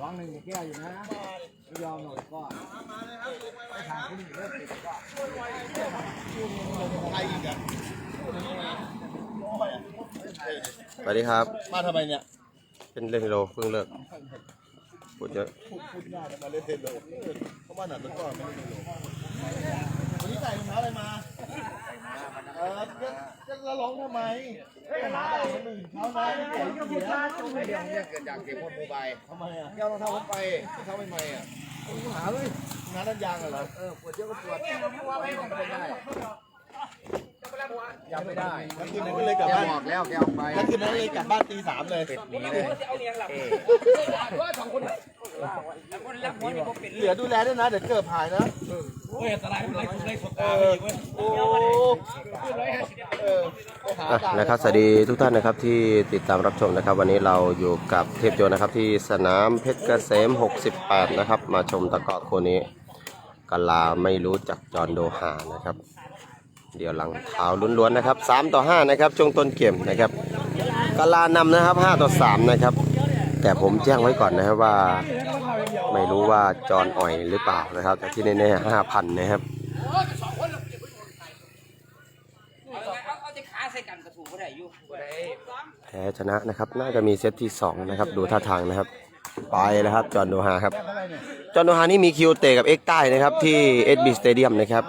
สองหนึ่งจะแก้อยู่นะไม่ยอมหน่อยก็ไปทางคุณเลิกติดก็ใครอีกอะสวัสดีครับ มาทำไมเนี่ย เป็นเรื่องโลเพิ่งเลิกพูดเยอะพูดพูดยากมาเล่นเทนโลเขาบ้านหนักตะก้อไม่เล่นเทนโลวันนี้ใส่รองเท้าอะไรมา เออจะจะละร้องทำไมไปหาอะไรคนอื่นเขานะใส่เสียเรื่องเนี้เกิดจากเก็บคนโมบายทำไมอะแก้วรองเท้าผมไปรองเท้าใหม่ๆอะผมหาเลยงานด้านยางเหรอเออปวดเยอะก็ปวดไม่ได้ยังไม่ได้แล้วคืนนั้นก็เลยกลับบ้านบอกแล้วแกออกไปแล้วคืนนั้นเลยกลับบ้านตีสามเลยหนีเลยเหลือดูแลด้วยนะเดี๋ยวเกิดหายนะ อ้ยอันตรายไม่เป็นไรคุณได้สเอตาไปอีกเว้ยโอ้เออไปหาอะตานะครับสวัสดีทุกท่านนะครับที่ติดตามรับชมนะครับ วันนี้เราอยู่กับเทพโจนะครับที่สนามเพชรเกษม 68 นะครับ มาชมตะกร้อโคนนี้กะลาไม่รู้จักจอนโดฮานะครับ เดี๋ยวหลังเท้าล้วนๆนะครับ 3 ต่อ 5 นะครับช่วงต้นเกมนะครับกะลานำนะครับ 5 ต่อ 3 นะครับ แต่ผมแจ้งไว้ก่อนนะครับว่าไม่รู้ว่าจอนอ่อยหรือเปล่านะครับ แต่ที่แน่ๆ5,000นนะครับแพ้ชนะนะครับ น่าจะมีเซตที่2นะครับ ดูท่าทางนะครับ ไปแล้วครับ จอนโดฮาครับ จอนโดฮานี่มีคิวเตะกับเอ็กใต้นะครับ ที่ SB Stadium นะครับ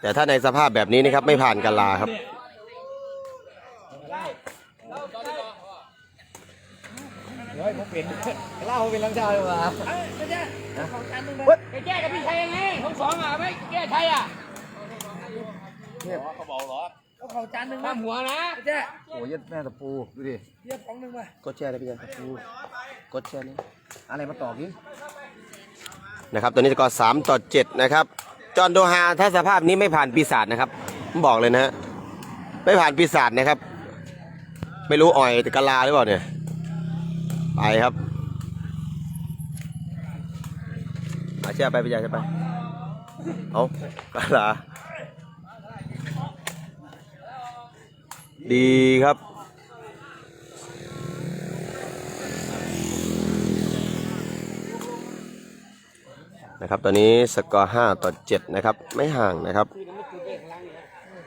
แต่ถ้าในสภาพแบบนี้นะครับ ไม่ผ่านกันลาครับ ฮ้ยผมเป็นเล่าเป็นลังชาเลยว่ะไม่ใช่ของจานหนึ่งเลยไปแก้กับพี่ชัยยังไงของสองอะไม่แก้ชัยอะเขาบอกเหรอเอาของจานหนึ่งมาหัวนะแจ้โอ้ยแม่ตะปูดูดิเรียบของหนึ่งมากดแชร์ได้พี่ยันกดแชร์นี่อะไรมาต่อกินนะครับตัวนี้สกอร์สามต่อเจ็ดนะครับจอห์นโดฮาถ้าสภาพนี้ไม่ผ่านปีศาจนะครับผมบอกเลยนะฮะไม่ผ่านปีศาจนะครับ ไม่รู้อ่อยแต่กะลาหรือเปล่าเนี่ย ไปครับอาเชื่อไปพี่ยันเชื่อไป เอากะลาดีครับนะครับตอนนี้สกอร์5ต่อ 7 นะครับ ไม่ห่างนะครับ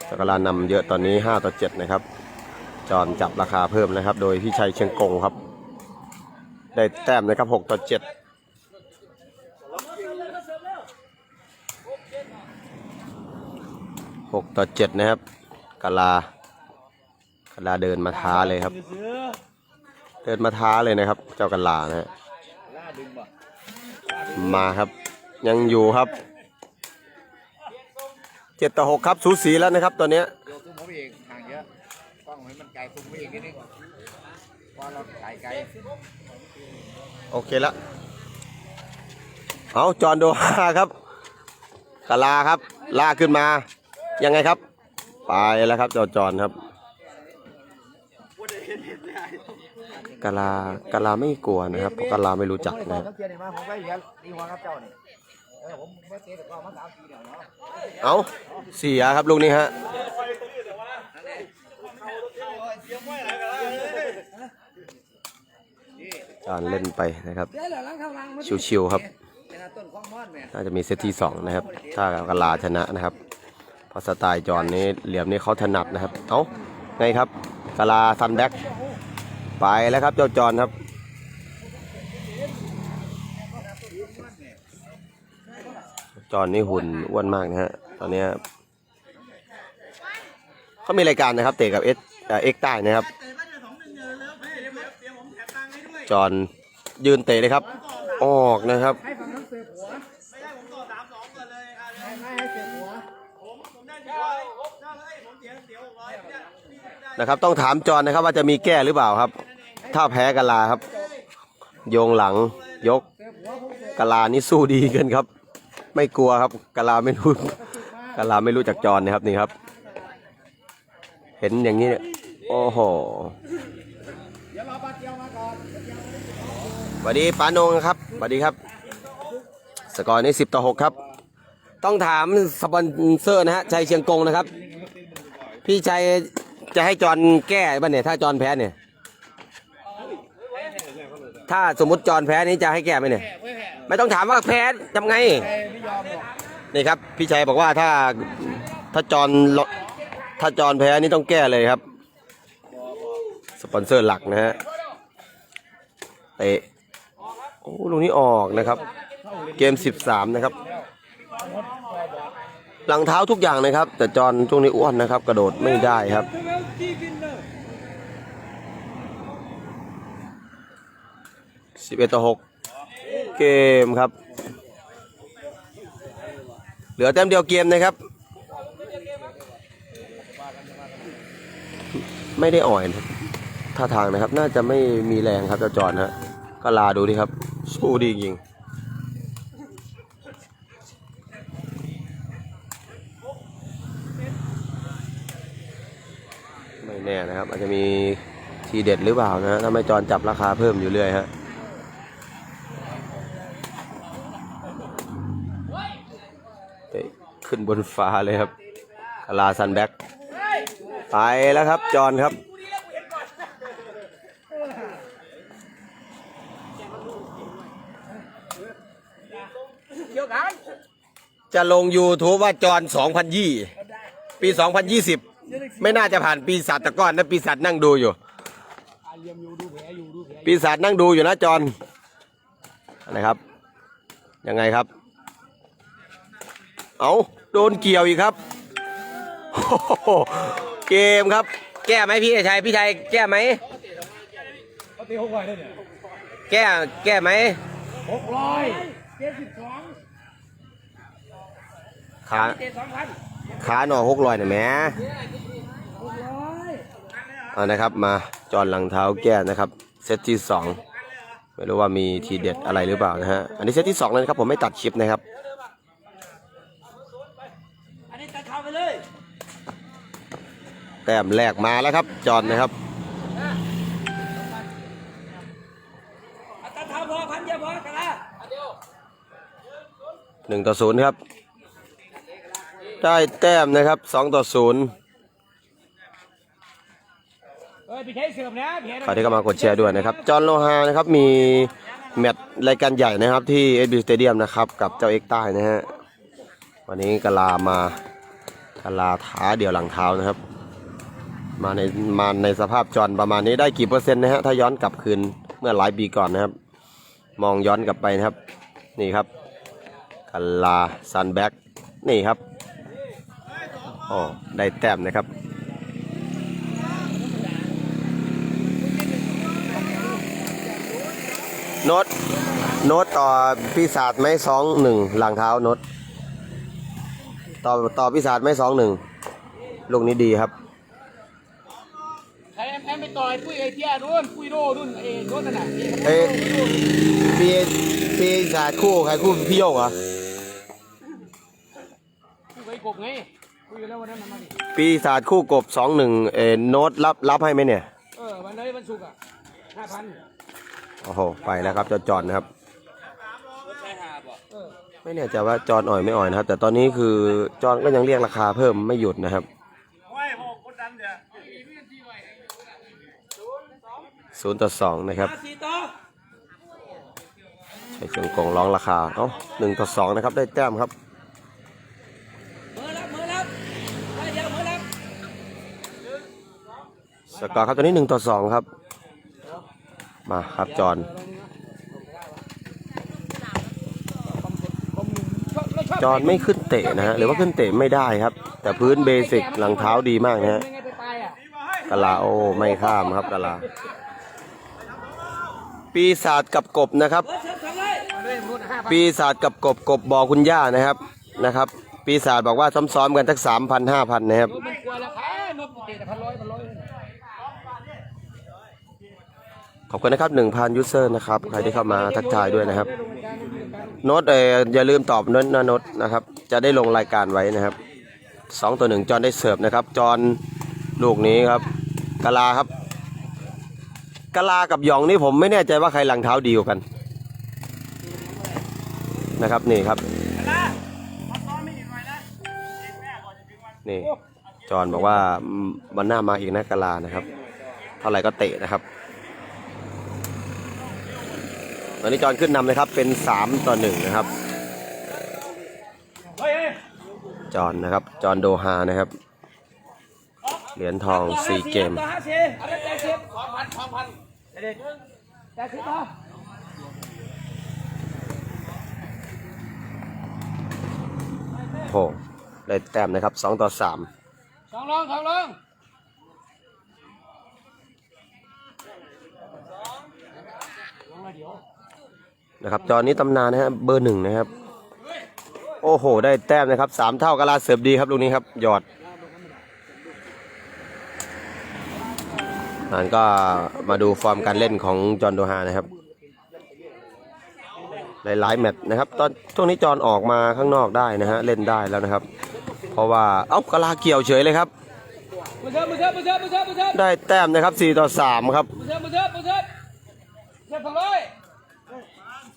สกอร์นำเยอะตอนนี้ 5 ต่อ 7 นะครับ จอนจับราคาเพิ่มนะครับ โดยพี่ชัยเชียงกงครับ ได้แต้มนะครับ6ต่อ7 6ต่อ7นะครับกาลากาลาเดินมาท้าเลยครับ เดินมาท้าเลยนะครับ เจ้ากาลานะฮะมาครับยังอยู่ครับเจ็ดต่อหกครับสูสีแล้วนะครับตัวเนี้ ต้องให้มไกลซุ้มผมเองนิดนึงว่าเราไกลไกลโอเคแล้วเอาจอนโดฮาครับกาลาครับลากขึ้นมา ยังไงครับ ไปแล้วครับจอจอนครับกาลากาลาไม่กลัวนะครับเพราะกาลาไม่รู้จักนะครับเจ้านี่เออผมมาเตะกับมาสามปีเดียวเนาะเอาเสียครับลูกนี้ฮะ จอนเล่นไปนะครับเดี๋ยวเหลือล้างข้างล่างมันชิวๆครับเป็นต้นข้องมอนแม่น่าจะมีเซตที่สองนะครับ ถ้ากาลาชนะนะครับ เพราะสไตล์จอนนี้เหลี่ยมนี้เขาถนัดนะครับ เอ้าไงครับกาลาซันแบ็กไปแล้วครับเจ้าจอนครับจอนนี่หุ่นอ้วนมากนะฮะตอนเนี้ยเขามีรายการนะครับ เตะกับเอส เอ็กใต้นะครับ จอนยืนเตะเลยครับ ออกนะครับให้ฝั่งนั้นเสือหัวนะครับต้องถามจอนนะครับว่าจะมีแก้หรือเปล่าครับ ถ้าแพ้กะลาครับ โยงหลังยกกะลานี่สู้ดีเกินครับ ไม่กลัวครับกะลาไม่รู้กะลาไม่รู้จักจอนนะครับนี่ครับ เห็นอย่างนี้เนี่ย โอ้โหสวัสดีปานงครับสวัสดีครับ สกอร์นี้สิบต่อหกครับ ต้องถามสปอนเซอร์นะฮะชัยเชียงกงนะครับ พี่ชัยจะให้จอนแก้ป่ะเนี่ย ถ้าจอนแพ้เนี่ย ถ้าสมมติจอนแพ้นี้จะให้แก้ไหมเนี่ย ไม่ต้องถามว่าแพ้ทำไง นี่ครับ พี่ชัยบอกว่าถ้าถ้าจอนถ้าจอนแพ้นี่ต้องแก้เลยครับ สปอนเซอร์หลักนะฮะเตะโอ้ลูกนี้ออกนะครับ เกม 13 นะครับ หลังเท้าทุกอย่างนะครับ แต่จอนช่วงนี้อ้วนนะครับ กระโดดไม่ได้ครับ11ต่อ6เกมครับ เหลือแต้มเดียวเกมนะครับ ไม่ได้อ่อยนะ ท่าทางนะครับ น่าจะไม่มีแรงครับเจ้าจอนฮะก็ลาดูดิครับ สู้ดีจริงไม่แน่นะครับ อาจจะมีทีเด็ดหรือเปล่านะฮะถ้าไม่จอนจับราคาเพิ่มอยู่เรื่อยฮะขึ้นบนฟ้าเลยครับคาราซันแบ็กไปแล้วครับ จอนครับ จะลง YouTube ว่าจอห์น2020 ปี 2020 ไม่น่าจะผ่านปีศาจตะก้อนนะปีศาจนั่งดูอยู่ ปีศาจนั่งดูอยู่นะจอห์นนะครับ ยังไงครับ เอาโดนเกี่ยวอีกครับโอ้โหเกมครับ แก้ไหมพี่ชัยพี่ชัยแก้ไหมแก้แก้ไหมหกร้อยเจ็ดสิบสอง ขาขาหน่อหกลอยหน่อยแมหกร้อยเอานะครับมาจอนหลังเท้าแก้นะครับ เซตที่สองไม่รู้ว่ามีทีเด็ดอะไรหรือเปล่านะฮะอันนี้เซตที่สองแล้วนะครับผมไม่ตัดคลิปนะครับแต้มแรกมาแล้วครับ จอนนะครับหนึ่งต่อศูนย์ครับ ได้แต้มนะครับสองต่อศูนย์เฮ้ยพี่ใช้เสื่อมนะพี่ใครที่เข้ามากดแชร์ด้วยนะครับ จอห์นโลฮานะครับมีแมตช์รายการใหญ่นะครับที่เอสบีสเตเดียมนะครับกับเจ้าเอ็กใต้นะฮะวันนี้กะลามากะลาท้าเดี่ยวหลังเท้านะครับ มาในมาในสภาพจอห์นประมาณนี้ได้กี่เปอร์เซ็นต์นะฮะถ้าย้อนกลับคืนเมื่อหลายปีก่อนนะครับ มองย้อนกลับไปนะครับ นี่ครับกะลาซันแบ็กนี่ครับ อ๋อได้แต้มนะครับโน้ตโน้ตต่อปีศาจไหมสองหนึ่งหลังเท้าโน้ตต่อต่อปีศาจไหมสองหนึ่งลูกนี้ดีครับใครแอมแอมไปต่อยปุ้ยไอเทียรุ่นปุ้ยโน่รุ่นเอรุ่นนั่นน่ะเอ้ยปีปีศาจคู่ใครคู่พี่โยงเหรอปุ้ยไอกบไง คุยกันแล้ววันนั้นมาดิปีศาจคู่กบสองหนึ่งเออโน้ตรับรับให้ไหมเนี่ย เออวันนี้วันศุกร์อะห้าพันโอ้โห ไปแล้วครับเจะจอดนะครับใช่หาบ่เออไม่แน่ใจว่าจอนอ่อยไม่อ่อยนะครับ แต่ตอนนี้คือจอนก็ยังเรียกราคาเพิ่มไม่หยุดนะครับศูนย์ต่อสองนะครับสี่ต่อใช้เสียงกงร้องราคาเอ้าหนึ่งต่อสองนะครับ ได้แต้มครับ สกอร์ครับตอนนี้หนึ่งต่อสองครับ มาครับจอนจอนไม่ขึ้นเตะนะฮะหรือว่าขึ้นเตะไม่ได้ครับ แต่พื้นเบสิกหลังเท้าดีมากนะฮะไม่ไงไปตายอะกะลาโอไม่ข้ามครับกะลา ปีศาจกับกบนะครับเออเชิญสั่งเลยเลยรุ่นห้าพันปีศาจกับกบกบบอกคุณย่านะครับนะครับ ปีศาจบอกว่าซ้อมๆกันสักสามพันห้าพันนะครับ ขอบคุณนะครับหนึ่งพันยูเซอร์นะครับ ใครที่เข้ามาทักทายด้วยนะครับโน้ตเอออย่าลืมตอบโน้ตนะโน้ตนะครับ จะได้ลงรายการไว้นะครับสองต่อหนึ่งจอนได้เสิร์ฟนะครับ จอนลูกนี้ครับกะลาครับกะลากับหยองนี่ผมไม่แน่ใจว่าใครหลังเท้าดีกว่ากัน นะครับนี่ครับนี่จอนบอกว่ามวันหน้ามาอีกนะกะลานะครับ เท่าไหร่ก็เตะนะครับ ตอนนี้จอนขึ้นนำนะครับเป็น3ต่อ1นะครับ จอนนะครับ จอนโดฮานะครับ เหรียญทองซีเกมต่อห้าสิบอะไรแปดสิบสองพันสองพันเด็ดแปดสิบต่อโอ้ได้แต้มนะครับ2ต่อ3สองลองสองลอง นะครับจอนนี้ตำนานนะฮะเบอร์หนึ่งนะครับ โอ้โห ได้แต้มนะครับสามเท่ากะลาเสิร์ฟดีครับลูกนี้ครับหยอดนั่นก็มาดูฟอร์มการเล่นของจอห์นโดฮานะครับ หลายๆแมตช์นะครับ ตอนช่วงนี้จอห์นออกมาข้างนอกได้นะฮะเล่นได้แล้วนะครับ เพราะว่าเอ้ากะลาเกี่ยวเฉยเลยครับมือเทิบมือเทิบมือเทิบมือเทิบมือเทิบได้แต้มนะครับ4ต่อ3ครับ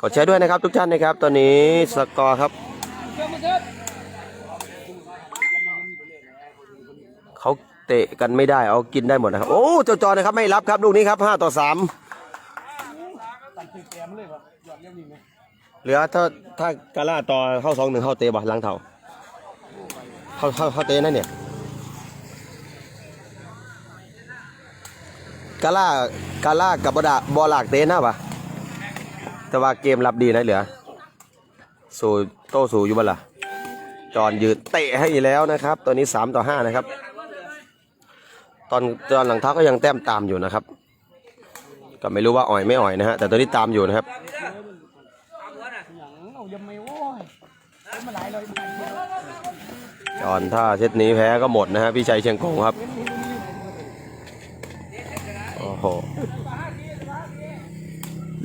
กดแชร์ด้วยนะครับทุกท่านนะครับ ตอนนี้สกอร์ครับ เขาเตะกันไม่ได้เอากินได้หมดนะครับ โอ้เจ้าจอนะครับไม่รับครับลูกนี้ครับ5ต่อสิแกมเหลือถ้าถ้ากาล่าต่อเข้าสองหนึ่งเข้าเตะบ่หลังเท่าเข้าเข้าเข้าเตะนั่นเนี่ยกาล่ากาล่ากับบดาบอลากเตะนะปะ แต่ว่าเกมรับดีนะเหลือ สู่โต้สู่อยู่บ้ล่ะจอนยืนเตะให้แล้วนะครับ ตอนนี้ 3 ต่อ 5 นะครับ ตอนตอนหลังเท้าก็ยังแต้มตามอยู่นะครับ ก็ไม่รู้ว่าอ่อยไม่อ่อยนะฮะแต่ตอนนี้ตามอยู่นะครับจอนถ้าเซตนี้แพ้ก็หมดนะฮะพี่ชัยเชียงกงครับ โอ้โห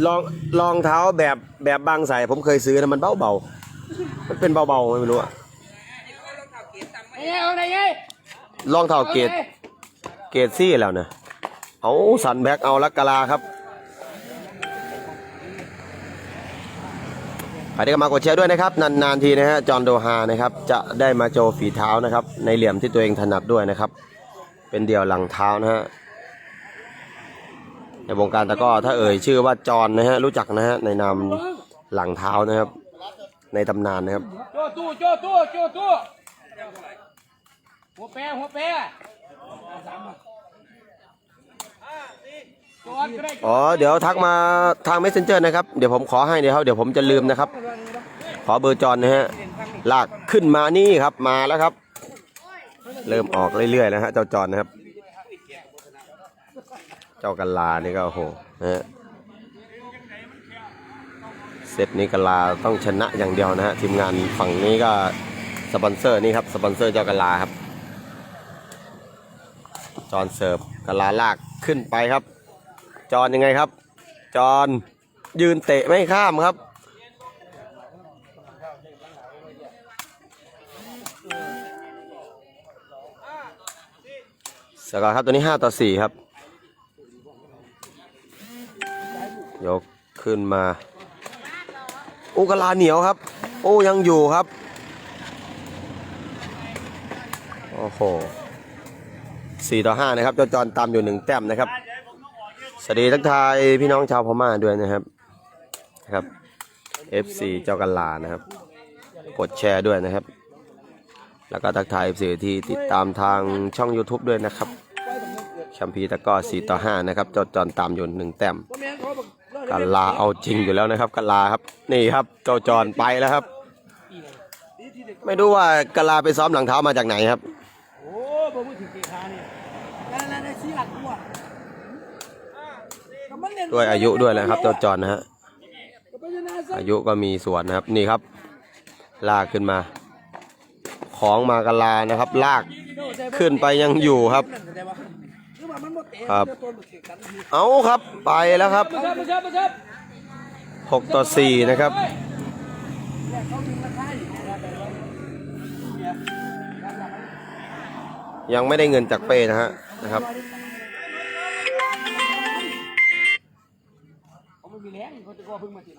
รองรองเท้าแบบแบบบางใส่ผมเคยซื้อนะมันเบาเบาๆมันเป็นเบาเบาๆไม่รู้อะไอ้ไงเอาไหนไงรองเท้าเกรดเกรดซี่แล้วนะเอาสันแบ็กเอาลักกะลาครับใครที่เข้ามากดแชร์ด้วยนะครับ นานๆทีนะฮะจอห์นโดฮานะครับ จะได้มาโจว์ฝีเท้านะครับ ในเหลี่ยมที่ตัวเองถนัดด้วยนะครับ เป็นเดี่ยวหลังเท้านะฮะ ในวงการตะก้อถ้าเอ่ยชื่อว่าจอนนะฮะรู้จักนะฮะในนามหลังเท้านะครับ ในตำนานนะครับโจ้ตู้โจ้ตู้โจ้ตู้หัวแปรหัวแปรอ๋อเดี๋ยวทักมาทาง messenger นะครับเดี๋ยวผมขอให้เดี๋ยวเดี๋ยวผมจะลืมนะครับ ขอเบอร์จอนนะฮะลากขึ้นมานี่ครับมาแล้วครับ เริ่มออกเรื่อยๆแล้วฮะเจ้าจอนนะครับ จ้ากัลลานี่ก็โอ้โหนะเซตนี้กัลลาต้องชนะอย่างเดียวนะฮะทีมงานฝั่งนี้ก็สปอนเซอร์นี่ครับสปอนเซอร์เจ้ากัลลาครับ จอนเสิร์ฟกัลลาลากขึ้นไปครับ จอนยังไงครับ จอนยืนเตะไม่ข้ามครับสกอร์ครับตัวนี้ 5 ต่อ 4 ครับ ยกขึ้นมา โอ้กะลาเหนียวครับ โอ้ยังอยู่ครับ โอ้โห4ต่อ5นะครับเจ้าจอนตามอยู่1แต้มนะครับ สวัสดีทักทายพี่น้องชาวพม่าด้วยนะครับนะครับ FC เจ้ากันลานะครับ กดแชร์ด้วยนะครับ แล้วก็ทักทาย FC ที่ติดตามทางช่อง YouTube ด้วยนะครับแชมพีตะก้อ4ต่อ5นะครับเจ้าจอนตามอยู่หนึ่งแต้ม กันลาเอาจริงอยู่แล้วนะครับกันลาครับ นี่ครับเจ้าจอนไปแล้วครับ ไม่รู้ว่ากันลาไปซ้อมหลังเท้ามาจากไหนครับโอ้บ่พูดถึงเกคาเนี่ยนั่นนั่นไอ้ชี้หลักกูอะก็มันเล่นด้วยอายุด้วยนะครับเจ้าจอนนะฮะก็ไปชนะซะอายุก็มีส่วนนะครับนี่ครับ ลากขึ้นมา ของมากะลานะครับ ลากขึ้นไปยังอยู่ครับ คือว่ามันบ่เตะครับเดี๋ยวตัวมันเตะกันทีเอาครับไปแล้วครับมาเชิญมาเชิญมาเชิญ6ต่อ4นะครับยังไม่ได้เงินจากเป้นะฮะนะครับเขาไม่มีแรงเขาจะก็เพิ่งมาติด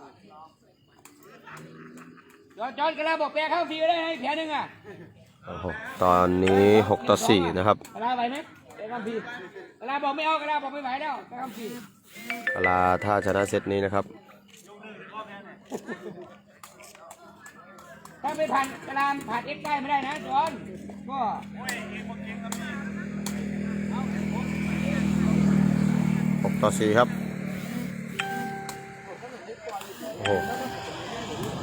จอนจอนกระลาบอกแปรข้างฟรีก็ได้ให้แผลหนึ่งอะโอ้โหตอนนี้6ต่อ4นะครับกระลาไหวไหม แปรข้างฟรีกระลาบอกไม่เอากระลาบอกไม่ไหวแล้วแปรข้างฟรีกะลาถ้าชนะเซตนี้นะครับ ถ้าไปผ่านกระลามผ่านเอ็กซ์ใกล้ไม่ได้นะจอนก็หกต่อสี่ครับ โอ้โห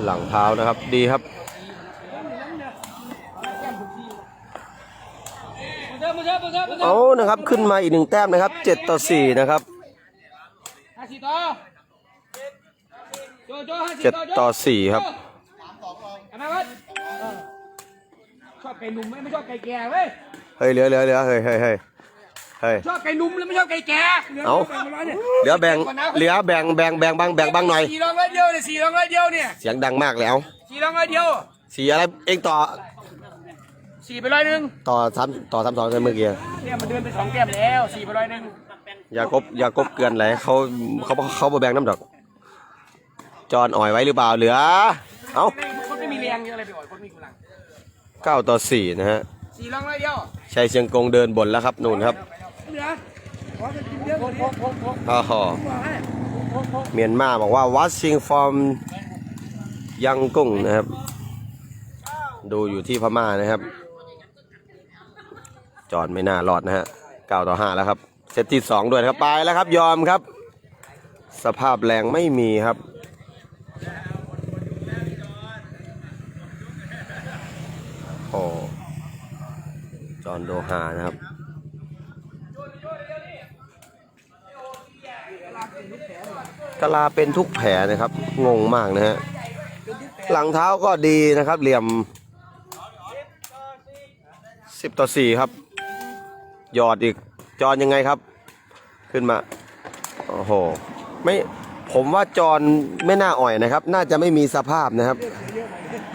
หลังเท้านะครับ ดีครับ มา เจอมาเจอมาเจอมาเจอเอานะครับขึ้นมาอีกหนึ่งแต้มนะครับเจ็ดต่อสี่นะครับห้าสี่ต่อโจโจห้าสี่เจ็ดต่อโจต่อสี่ครับทำไมวะชอบไก่หนุ่มไม่ชอบไก่แก่เว้ยเฮ้ยเหลือเหลือเหลือเฮ้ยเฮ้ยเฮ้ยเฮ้ยชอบไก่หนุ่มแล้วไม่ชอบไก่แก่เอาเหลือแบ่งเหลือแบ่งแบ่งแบ่งบ้างแบ่งบ้างหน่อยสี่รองร้อยเดียวเนี่ยสี่รองร้อยเดียวเนี่ยเสียงดังมากแล้วสี่รองร้อยเดียวสีอะไรเองต่อ สี่ไปร้อยหนึ่งต่อสามต่อสามสองเมื่อกี้เนี่ยมันเดินไปสองแก้มแล้วสี่ไปร้อยหนึ่งอย่ากบอย่ากบเกินไหลเขาเขาเขาบ่แบ่งน้ำดอก จอนอ่อยไว้หรือเปล่าเหลือ เอ้าคนไม่มีแรงเยอะอะไรไปอ่อยคนมีกำลังเก้าต่อสี่นะฮะสี่รองร้อยเดียวชัยเชียงกงเดินบนแล้วครับนู่นครับเหลือขอจะกินเยอะกว่านี้อ๋อเมียนมาบอกว่า watching from ยังกุ้งนะครับ ดูอยู่ที่พม่านะครับ จอนไม่น่ารอดนะฮะเก้าต่อห้าแล้วครับ เซตที่สองด้วยนะครับไปแล้วครับ ยอมครับ สภาพแรงไม่มีครับโอ้จอนโดฮานะครับกะลาเป็นทุกแผลนะครับ งงมากนะฮะ หลังเท้าก็ดีนะครับ เหลี่ยม 10 ต่อ 4 ครับ หยอดอีกจอนยังไงครับ ขึ้นมาโอ้โหไม่ผมว่าจอนไม่น่าอ่อยนะครับ น่าจะไม่มีสภาพนะครับ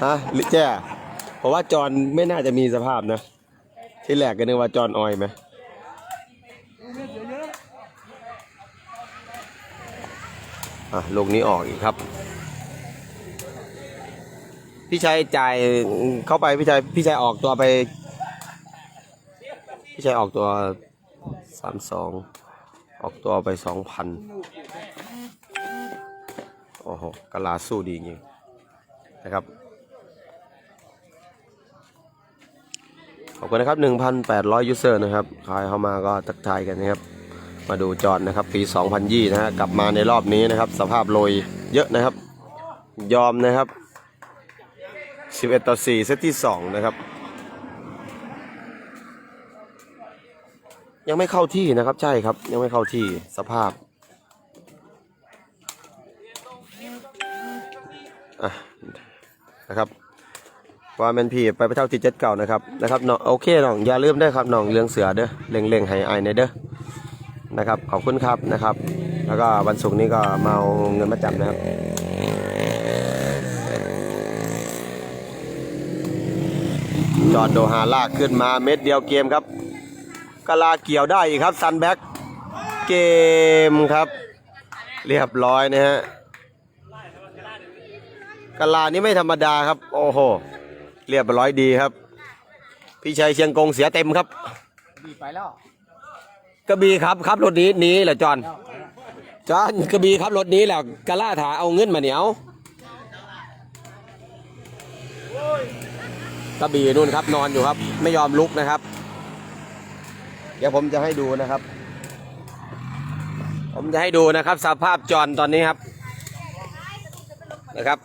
ฮะลิแจ้ผมว่าจอนไม่น่าจะมีสภาพนะ ที่แรกก็นึกว่าจอนอ่อยไหมอะลูกนี้ออกอีกครับ พี่ชัยจ่ายเข้าไปพี่ชัยพี่ชัยออกตัวไป พี่ชัยออกตัวสามสองออกตัวไปสองพันโอ้โหกะลาสู้ดีจริงนะครับ ขอบคุณนะครับ 1,800 ยูเซอร์นะครับ ใครเข้ามาก็ทักทายกันนะครับ มาดูจอดนะครับ ปี 2020 นะฮะกลับมาในรอบนี้นะครับ สภาพโรยเยอะนะครับ ยอมนะครับ 11 ต่อ 4 เซตที่ 2 นะครับ ยังไม่เข้าที่นะครับ ใช่ครับ ยังไม่เข้าที่สภาพนะครับว่าแมนพีไปไปเท่าที่เจ็ดเก่านะครับนะครับน้องโอเคน้องอย่าลืมเด้ครับน้องเลี้ยงเสือเด้อเล่งเล่งๆให้อในเด้อนะครับขอบคุณครับนะครับ แล้วก็วันศุกร์นี้ก็มาเอาเงินมาจำนะครับจอดโดฮาลากขึ้นมาเม็ดเดียวเกมครับ กะลาเกี่ยวได้อีกครับซันแบ็กเกมครับ เรียบร้อยนะฮะกะลานี่ไม่ธรรมดาครับ โอ้โห เรียบร้อยดีครับ พี่ชัยเชียงกงเสียเต็มครับดีไปแล้วกระบี่ครับครับรถนี้หนี้เหรอจอนจอนกระบี่ครับรถนี้แหละกะล่าถาเอาเงินมาเหนียวกระบี่นู่นครับนอนอยู่ครับ ไม่ยอมลุกนะครับ เดี๋ยวผมจะให้ดูนะครับ ผมจะให้ดูนะครับ สภาพจอนตอนนี้ครับ นะครับ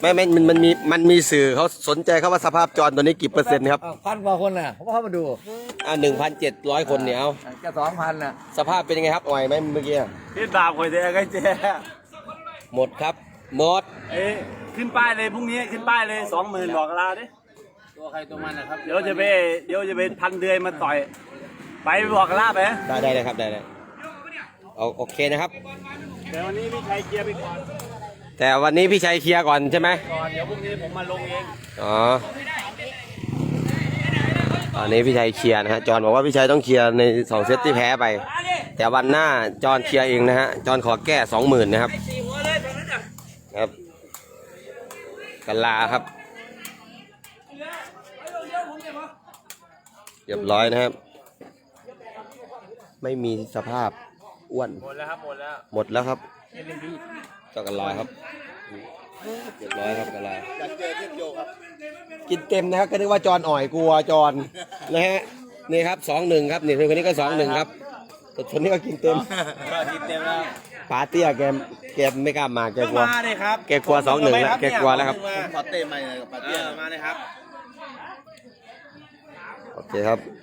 ไม่ไม่มันมันมีมันมีสื่อเขาสนใจเขาว่าสภาพจอนตอนนี้กี่เปอร์เซ็นต์ครับพันกว่าคนน่ะเขาเข้ามาดูอ่าหนึ่งพันเจ็ดร้อยคนเนี่ยเอาจะสองพันน่ะสภาพเป็นยังไงครับอ่อยไหมเมื่อกี้พี่บาปข่อยเจ๊ไอ้เจ๊หมดครับหมดเอ้ยขึ้นป้ายเลยพรุ่งนี้ขึ้นป้ายเลยสองหมื่นบอกลาดิ ตัวใครตัวมันนะครับเดี๋ยวจะไปเดี๋ยวจะไปพันเดือยมาต่อย ไปบอกลาไปได้ได้เลยครับได้เลยเอาโอเคนะครับ แต่วันนี้พี่ชัยเคลียร์ไปก่อนแต่วันนี้พี่ชัยเคลียร์ก่อนใช่ไหมก่อนเดี๋ยวพรุ่งนี้ผมมาลงเองอ๋อตอนนี้พี่ชัยเคลียร์นะฮะจอห์นบอกว่าพี่ชัยต้องเคลียร์ในสองเซตที่แพ้ไป แต่วันหน้าจอห์นเคลียร์เองนะฮะจอห์นขอแก้สองหมื่นนะครับสี่หัวเลยตอนนั้นอะครับกันลาครับ รียบร้อยนะครับ ไม่มีสภาพอ้วน หมดแล้วครับหมดแล้วหมดแล้วครับเจ้ากระลาครับ เรียบร้อยครับกระลาอยากเจอเทพโยครับ กินเต็มนะครับก็นึกว่าจอนอ่อยกลัวจอนนะฮะนี่ครับสองหนึ่งครับนี่คนนี้ก็สองหนึ่งครับแต่คนนี้ก็กินเต็มก็ทีเต็มแล้วปาเตี้ยแกแกไม่กล้ามาแกก็กลัวมาเลยครับแกกลัวสองหนึ่งแล้วแกกลัวแล้วครับขอเตะใหม่หน่อยกับปาเอเตี้ยอมาเลยครับโอ เคครับ